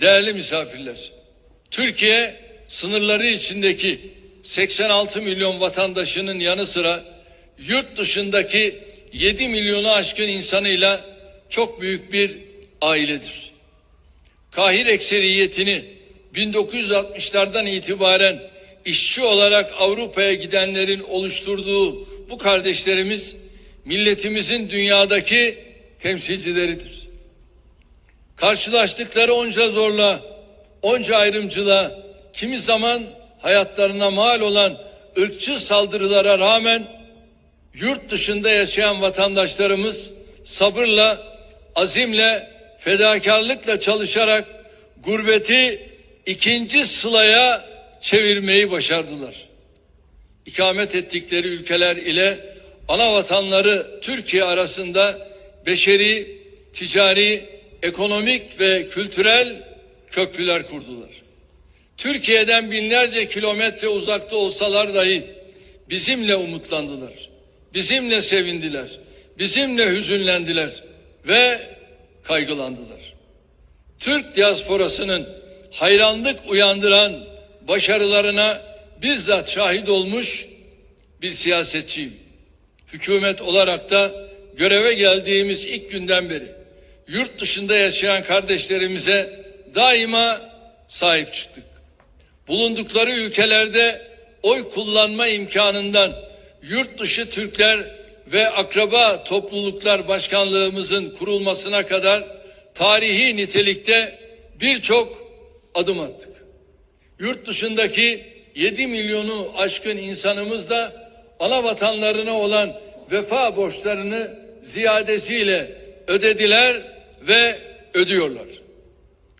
Değerli misafirler, Türkiye sınırları içindeki 86 milyon vatandaşının yanı sıra yurt dışındaki 7 milyonu aşkın insanıyla çok büyük bir ailedir. Kahir ekseriyetini 1960'lardan itibaren işçi olarak Avrupa'ya gidenlerin oluşturduğu bu kardeşlerimiz milletimizin dünyadaki temsilcileridir. Karşılaştıkları onca zorla, onca ayrımcılığa, kimi zaman hayatlarına mal olan ırkçı saldırılara rağmen yurt dışında yaşayan vatandaşlarımız sabırla, azimle, fedakarlıkla çalışarak gurbeti ikinci sılaya çevirmeyi başardılar. İkamet ettikleri ülkeler ile ana vatanları Türkiye arasında beşeri, ticari, ekonomik ve kültürel köprüler kurdular. Türkiye'den binlerce kilometre uzakta olsalar dahi bizimle umutlandılar. Bizimle sevindiler. Bizimle hüzünlendiler ve kaygılandılar. Türk diasporasının hayranlık uyandıran başarılarına bizzat şahit olmuş bir siyasetçiyim. Hükümet olarak da göreve geldiğimiz ilk günden beri yurt dışında yaşayan kardeşlerimize daima sahip çıktık. Bulundukları ülkelerde oy kullanma imkanından yurt dışı Türkler ve akraba topluluklar başkanlığımızın kurulmasına kadar tarihi nitelikte birçok adım attık. Yurt dışındaki 7 milyonu aşkın insanımız da ana vatanlarına olan vefa borçlarını ziyadesiyle ödediler ve ödüyorlar.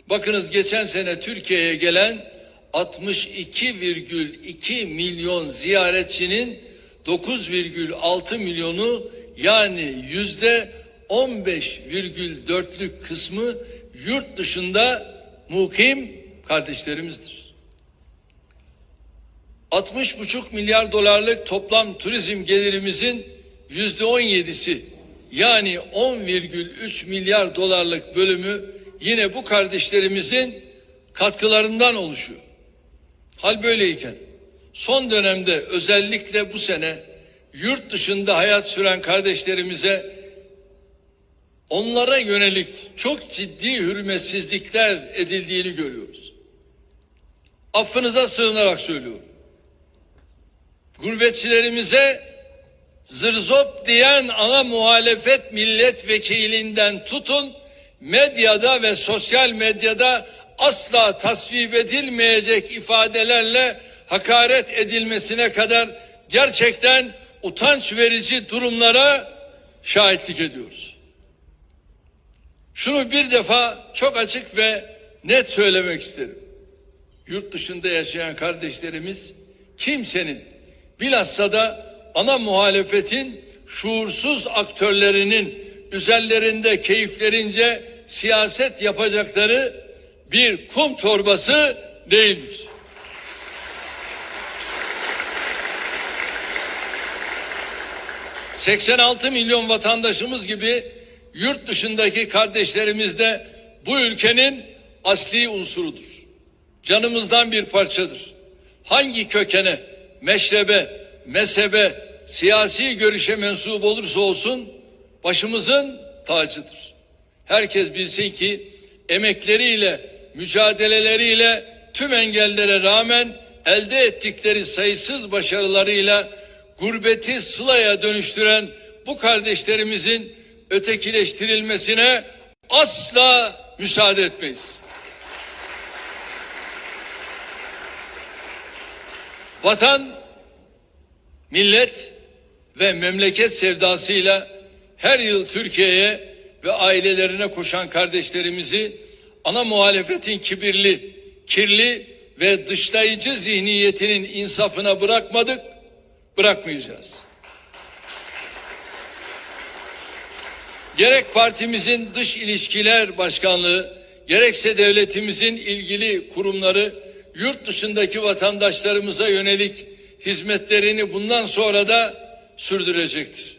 Bakınız geçen sene Türkiye'ye gelen 62,2 milyon ziyaretçinin 9,6 milyonu yani yüzde 15,4'lük kısmı yurt dışında mukim kardeşlerimizdir. 60,5 milyar dolarlık toplam turizm gelirimizin yüzde 17'si yani 10,3 milyar dolarlık bölümü yine bu kardeşlerimizin katkılarından oluşuyor. Hal böyleyken son dönemde özellikle bu sene yurt dışında hayat süren kardeşlerimize onlara yönelik çok ciddi hürmetsizlikler edildiğini görüyoruz. Affınıza sığınarak söylüyorum. Gurbetçilerimize zırzop diyen ana muhalefet milletvekilinden tutun medyada ve sosyal medyada asla tasvip edilmeyecek ifadelerle hakaret edilmesine kadar gerçekten utanç verici durumlara şahitlik ediyoruz. Şunu bir defa çok açık ve net söylemek isterim. Yurt dışında yaşayan kardeşlerimiz kimsenin bilhassa da ana muhalefetin şuursuz aktörlerinin üzerlerinde keyiflerince siyaset yapacakları bir kum torbası değildir. ...86 milyon vatandaşımız gibi... ...yurt dışındaki kardeşlerimiz de... ...bu ülkenin asli unsurudur. Canımızdan bir parçadır. Hangi kökene, meşrebe, mezhebe, siyasi görüşe mensup olursa olsun... ...başımızın tacıdır. Herkes bilsin ki... ...emekleriyle, mücadeleleriyle... ...tüm engellere rağmen... ...elde ettikleri sayısız başarılarıyla gurbeti sılaya dönüştüren bu kardeşlerimizin ötekileştirilmesine asla müsaade etmeyiz. Vatan, millet ve memleket sevdasıyla her yıl Türkiye'ye ve ailelerine koşan kardeşlerimizi ana muhalefetin kibirli, kirli ve dışlayıcı zihniyetinin insafına bırakmadık, bırakmayacağız. Gerek partimizin dış ilişkiler başkanlığı, gerekse devletimizin ilgili kurumları yurt dışındaki vatandaşlarımıza yönelik hizmetlerini bundan sonra da sürdürecektir.